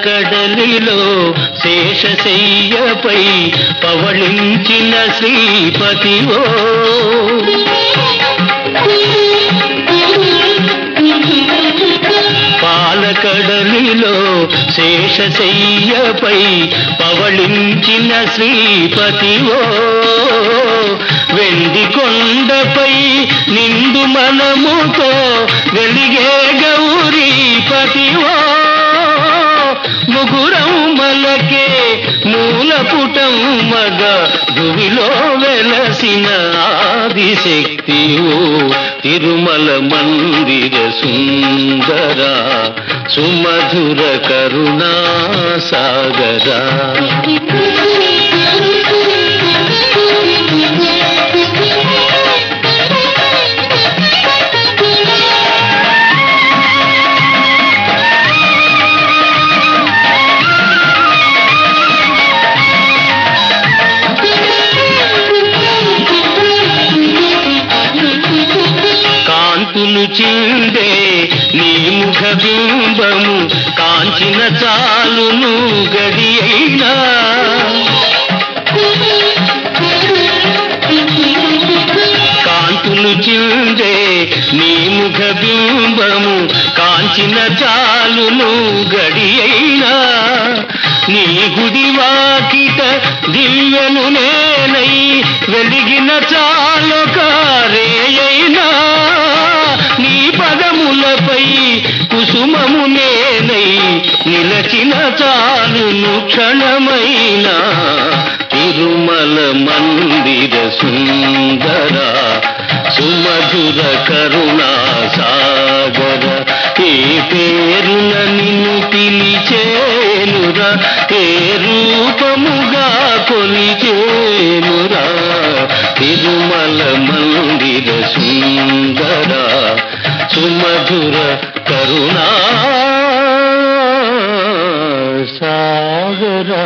కడలిలో శేషశయ్యపై పవళించిన శ్రీపతివో పాలకడలిలో శేషశయ్యపై పవళించిన శ్రీపతివో వెండి కొండపై నిండు మనముతో వెలిగే గౌరీపతివో ముగురం మలకే మూలపుటం మగ గువిలో వెలసిన ఆదిశక్తివు తిరుమల మందిర సుందర సుమధుర కరుణా సాగరా కాంతులు చిందే నీ ముఖ బింబము కాంచిన చాలును గడి అయినా. కాంతులు చిందే నీ ముఖ బింబము కాంచిన చాలును గడి అయినా. నీ గుడి వాకిట దివ్యను నేనై వెలిగిన చాలొక రేయైనా. కుసుమములపై కుసుమము నేనై నిలచిన చాలును క్షణమైన తిరుమల మందిర సుందర సుమధుర కరుణా సాగర. ఏ పేరున నిన్ను పిలిచేనురా ఏ రూపముగా కొలిచేనురా తిరుమల మందిర సుందర. సుమధుర కరుణా సాగరా